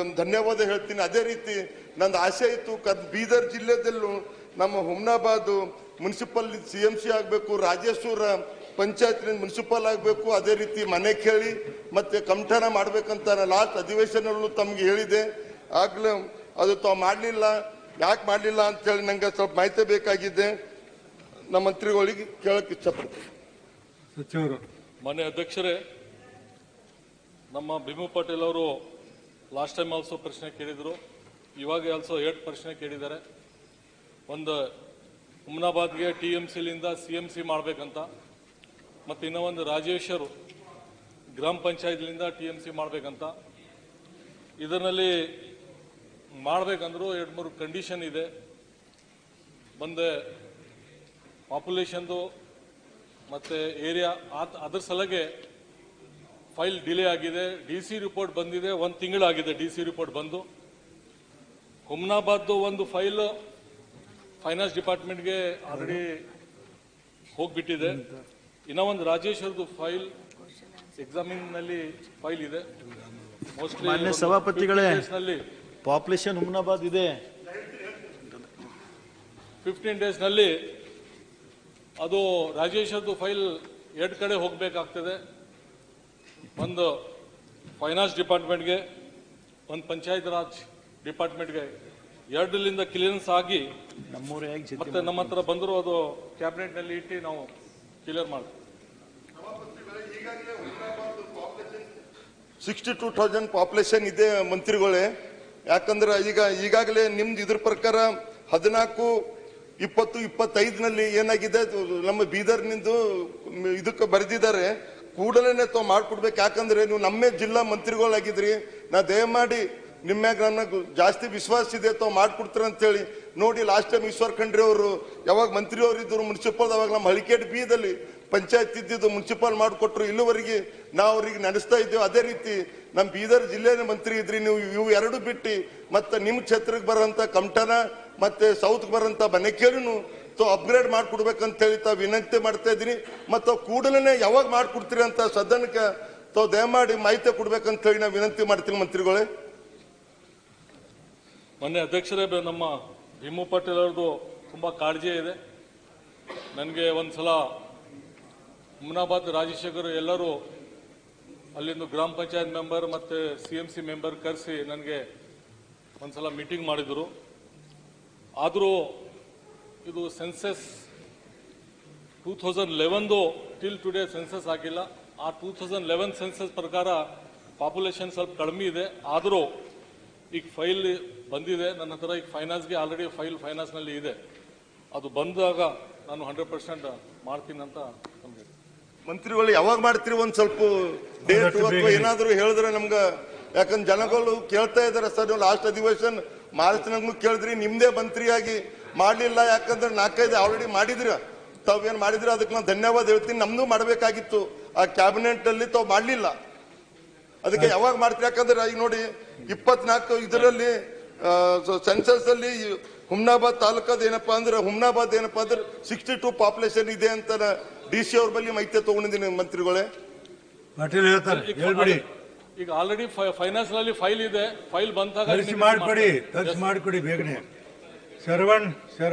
ಒಂದು ಧನ್ಯವಾದ ಹೇಳ್ತೀನಿ. ಅದೇ ರೀತಿ ನಂದು ಆಸೆ ಇತ್ತು ಕದ್ ಬೀದರ್ ಜಿಲ್ಲೆದಲ್ಲೂ ನಮ್ಮ Humnabad municipal C M C ಆಗಬೇಕು ರಾಜೇಶ್ವರ ಪಂಚಾಯತ್ ಮುನ್ಸಿಪಲ್ ಆಗಬೇಕು ಅದೇ ರೀತಿ ಮನೆ ಕೇಳಿ ಮತ್ತೆ ಕಮಠಾನ ಮಾಡ್ಬೇಕಂತ ನಾನು ಲಾಸ್ಟ್ ಅಧಿವೇಶನಲ್ಲೂ ತಮ್ಗೆ ಹೇಳಿದೆ. ಆಗ್ಲೇ ಅದು ತಾವು ಮಾಡಲಿಲ್ಲ. ಯಾಕೆ ಮಾಡಲಿಲ್ಲ ಅಂತೇಳಿ ನಂಗೆ ಸ್ವಲ್ಪ ಮಾಹಿತಿ ಬೇಕಾಗಿದೆ. ನಮ್ಮ ಮಂತ್ರಿಗಳಿಗೆ ಕೇಳಕ್ಕೆ ಇಷ್ಟಪಡ್ತೀನಿ. ಸಚಿವರು. ಮನೆ ಅಧ್ಯಕ್ಷರೇ ನಮ್ಮ ಭೀಮು ಪಾಟೀಲ್ ಅವರು ಲಾಸ್ಟ್ ಟೈಮ್ ಆಲ್ಸೋ ಪ್ರಶ್ನೆ ಕೇಳಿದರು. ಇವಾಗ ಆಲ್ಸೋ ಎರಡು ಪ್ರಶ್ನೆ ಕೇಳಿದ್ದಾರೆ. ಒಂದು ಹುಮ್ನಾಬಾದ್ಗೆ ಟಿ ಎಂ ಸಿಲಿಂದ ಸಿ ಎಂ ಸಿ ಮಾಡಬೇಕಂತ, ಮತ್ತು ಇನ್ನೂ ಒಂದು ರಾಜೇಶ್ವರು ಗ್ರಾಮ ಪಂಚಾಯತ್ಲಿಂದ ಟಿ ಎಂ ಸಿ ಮಾಡಬೇಕಂತ. ಇದರಲ್ಲಿ ಮಾಡಬೇಕಂದ್ರೂ ಎರಡು ಮೂರು ಕಂಡೀಷನ್ ಇದೆ. ಒಂದು ಪಾಪ್ಯುಲೇಷನ್ದು ಮತ್ತು ಏರಿಯಾ ಅದ್ರ ಸಲಗೆ ಫೈಲ್ ಡಿಲೇ ಆಗಿದೆ ಡಿ ಸಿ ರಿಪೋರ್ಟ್ ಬಂದಿದೆ ಒಂದು ತಿಂಗಳಾಗಿದೆ ಡಿ ಸಿ ರಿಪೋರ್ಟ್ ಬಂದು. ಹುಮ್ನಾಬಾದ್ದು ಒಂದು ಫೈಲ್ ಫೈನಾನ್ಸ್ ಡಿಪಾರ್ಟ್ಮೆಂಟ್ಗೆ ಆಲ್ರೆಡಿ ಹೋಗ್ಬಿಟ್ಟಿದೆ. ಇನ್ನೂ ಒಂದು ರಾಜೇಶ್ವರದ್ದು ಫೈಲ್ ಎಕ್ಸಾಮಿನಲ್ಲಿ ಫೈಲ್ ಇದೆ. ಮೋಸ್ಟ್ಲಿ ಸಭಾಪತಿಗಳೇ. ಪಾಪ್ಯುಲೇಷನ್ ಹುಮ್ನಾಬಾದ್ ಇದೆ. ಫಿಫ್ಟೀನ್ ಡೇಸ್ನಲ್ಲಿ ಅದು ರಾಜೇಶ್ವರದ್ದು ಫೈಲ್ ಎರಡು ಕಡೆ ಹೋಗಬೇಕಾಗ್ತದೆ. ಒಂದು ಫೈನಾನ್ಸ್ ಡಿಪಾರ್ಟ್ಮೆಂಟ್ಗೆ ಒಂದು ಪಂಚಾಯತ್ ರಾಜ್ ಡಿಪಾರ್ಟ್ಮೆಂಟ್ಗೆ ಎರಡರಿಂದ ಕ್ಲಿಯರೆನ್ಸ್ ಆಗಿ ನಮ್ಮೂರ ಮತ್ತೆ ನಮ್ಮ ಹತ್ರ ಬಂದರೂ ಅದು ಕ್ಯಾಬಿನೆಟ್ನಲ್ಲಿ ಇಟ್ಟು ನಾವು ಕ್ಲಿಯರ್ ಮಾಡ್ತೀವಿ. ಸಿಕ್ಸ್ಟಿ ಟೂ ತೌಸಂಡ್ ಪಾಪ್ಯುಲೇಷನ್ ಇದೆ ಮಂತ್ರಿಗಳೇ. ಯಾಕಂದ್ರೆ ಈಗ ಈಗಾಗಲೇ ನಿಮ್ದು ಇದ್ರ ಪ್ರಕಾರ ಹದಿನಾಲ್ಕು ಇಪ್ಪತ್ತು ಇಪ್ಪತ್ತೈದನಲ್ಲಿ ಏನಾಗಿದೆ? ನಮ್ಮ ಬೀದರ್ ನಿಂದು ಇದಕ್ಕೆ ಬರೆದಿದ್ದಾರೆ. ಕೂಡಲೇ ತಾವು ಮಾಡ್ಕೊಡ್ಬೇಕು. ಯಾಕಂದ್ರೆ ನೀವು ನಮ್ಮೇ ಜಿಲ್ಲಾ ಮಂತ್ರಿಗಳಾಗಿದ್ರಿ. ನಾ ದಯಮಾಡಿ ನಿಮ್ಮ್ಯಾಗ ನನ್ನ ಜಾಸ್ತಿ ವಿಶ್ವಾಸ ಇದೆ, ತಾವು ಮಾಡ್ಕೊಡ್ತೀರ ಅಂತೇಳಿ. ನೋಡಿ ಲಾಸ್ಟ್ ಟೈಮ್ ಈಶ್ವರ್ ಖಂಡ್ರೆ ಅವರು ಯಾವಾಗ ಮಂತ್ರಿ ಅವರು ಇದ್ದರು ಮುನ್ಸಿಪಲ್ ಅವಾಗ ನಮ್ಮ ಹಳಿಕೇಟ್ ಬಿದಲ್ಲಿ ಪಂಚಾಯತ್ ಇದ್ದಿದ್ದು ಮುನ್ಸಿಪಲ್ ಮಾಡಿಕೊಟ್ರು. ಇಲ್ಲಿವರೆಗೆ ನಾವು ಅವ್ರಿಗೆ ನಡೆಸ್ತಾ ಇದ್ದೇವೆ. ಅದೇ ರೀತಿ ನಮ್ಮ ಬೀದರ್ ಜಿಲ್ಲೆಯ ಮಂತ್ರಿ ಇದ್ರಿ, ನೀವು ಇವು ಎರಡು ಬಿಟ್ಟು ಮತ್ತೆ ನಿಮ್ಮ ಕ್ಷೇತ್ರಕ್ಕೆ ಬರೋಂಥ ಕಮಟನ ಮತ್ತೆ ಸೌತ್ಗೆ ಬರೋಂಥ ಮನೆಕೇಳಿನು ಸೊ ಅಪ್ಗ್ರೇಡ್ ಮಾಡ್ಕೊಡ್ಬೇಕಂತ ಹೇಳಿ ತಾವು ವಿನಂತಿ ಮಾಡ್ತಾ ಇದ್ದೀನಿ. ಮತ್ತು ಕೂಡಲೇ ಯಾವಾಗ ಮಾಡಿಕೊಡ್ತೀರಿ ಅಂತ ಸದನಕ್ಕೆ ತಾವು ದಯಮಾಡಿ ಮಾಹಿತಿ ಕೊಡ್ಬೇಕಂತ ಹೇಳಿ ನಾವು ವಿನಂತಿ ಮಾಡ್ತೀನಿ ಮಂತ್ರಿಗಳೇ. ಮೊನ್ನೆ ಅಧ್ಯಕ್ಷರೇ ನಮ್ಮ ಭೀಮು ಪಾಟೀಲ್ ಅವ್ರದ್ದು ತುಂಬ ಕಾಳಜಿ ಇದೆ. ನನಗೆ ಒಂದು ಸಲ ಹುಮ್ನಾಬಾದ್ ರಾಜಶೇಖರ್ ಎಲ್ಲರೂ ಅಲ್ಲಿಂದು ಗ್ರಾಮ ಪಂಚಾಯತ್ ಮೆಂಬರ್ ಮತ್ತು ಸಿ ಎಂ ಸಿ ಮೆಂಬರ್ ಕರೆಸಿ ನನಗೆ ಒಂದು ಸಲ ಮೀಟಿಂಗ್ ಮಾಡಿದರು. ಆದರೂ ಇದು ಸೆನ್ಸಸ್ ಟೂ ತೌಸಂಡ್ ಲೆವೆನ್ದು ಟಿಲ್ ಟುಡೇ ಸೆನ್ಸಸ್ ಆಗಿಲ್ಲ. ಆ ಟೂ ತೌಸಂಡ್ ಲೆವೆನ್ ಸೆನ್ಸಸ್ ಪ್ರಕಾರ ಪಾಪ್ಯುಲೇಷನ್ ಸ್ವಲ್ಪ ಕಡಿಮೆ ಇದೆ. ಆದರೂ ಈಗ ಫೈಲ್ ಬಂದಿದೆ. ನನ್ನ ಹತ್ರ ಈಗ ಫೈನಾನ್ಸ್ಗೆ ಆಲ್ರೆಡಿ ಫೈಲ್ ಫೈನಾನ್ಸ್ನಲ್ಲಿ ಇದೆ. ಅದು ಬಂದಾಗ ನಾನು ಹಂಡ್ರೆಡ್ ಪರ್ಸೆಂಟ್ ಮಾಡ್ತೀನಿ ಅಂತ ನಮಗೆ. ಮಂತ್ರಿಗಳು ಯಾವಾಗ ಮಾಡ್ತೀರಿ ಒಂದು ಸ್ವಲ್ಪ ಡೇಟ್ ಏನಾದರೂ ಅಥವಾ ಬೇಗ. ಹೇಳಿದ್ರೆ ನಮ್ಗೆ ಯಾಕಂದ್ರೆ ಜನಗಳು ಕೇಳ್ತಾ ಇದ್ದಾರೆ ಸರ್ ನೀವು ಲಾಸ್ಟ್ ಅಧಿವೇಶನ್ ಮಾರ್ಚ್ನಾಗೂ ಕೇಳಿದ್ರಿ ನಿಮ್ಮದೇ ಮಂತ್ರಿಯಾಗಿ ಮಾಡ್ಲಿಲ್ಲ ಯಾಕಂದ್ರೆ ನಾಲ್ಕೈದು ಆಲ್ರೆಡಿ ಮಾಡಿದ್ರ. ತಾವೇನ್ ಮಾಡಿದ್ರ? ಅದಕ್ಕೆ ನಾನು ಧನ್ಯವಾದ ಹೇಳ್ತೀನಿ. ನಮ್ದು ಮಾಡಬೇಕಾಗಿತ್ತು. ಆ ಕ್ಯಾಬಿನೆಟ್ ಅಲ್ಲಿ ತಾವು ಮಾಡಲಿಲ್ಲ. ಅದಕ್ಕೆ ಯಾವಾಗ ಮಾಡ್ತೀರಿ? ಯಾಕಂದ್ರೆ ಈಗ ನೋಡಿ ಇಪ್ಪತ್ನಾಲ್ಕು ಇದರಲ್ಲಿ ಸೆನ್ಸಸ್ ಅಲ್ಲಿ ಹುಮ್ನಾಬಾದ್ ತಾಲೂಕದ ಏನಪ್ಪಾ ಅಂದ್ರೆ ಹುಮ್ನಾಬಾದ್ ಏನಪ್ಪಾ ಅಂದ್ರೆ ಸಿಕ್ಸ್ಟಿ ಟೂ ಪಾಪ್ಯುಲೇಷನ್ ಇದೆ ಅಂತ ಡಿ ಸಿ ಅವ್ರ ಬಳಿ ಮಾಹಿತಿ ತಗೊಂಡಿದ್ದೀನಿ ಮಂತ್ರಿಗಳೇ. ಪಾಟೀಲ್ ಹೇಳ್ತಾರೆ? ಹೇಳ್ಬಿಡಿ. ಈಗ ಆಲ್ರೆಡಿ ಫೈನಾನ್ಸ್ ಅಲ್ಲಿ ಫೈಲ್ ಇದೆ. ಫೈಲ್ ಬಂದಾಗ ಮಾಡಿಕೊಡಿ. ಟಚ್ ಮಾಡಿಕೊಡಿ ಬೇಗನೆ. सर्वां सर्व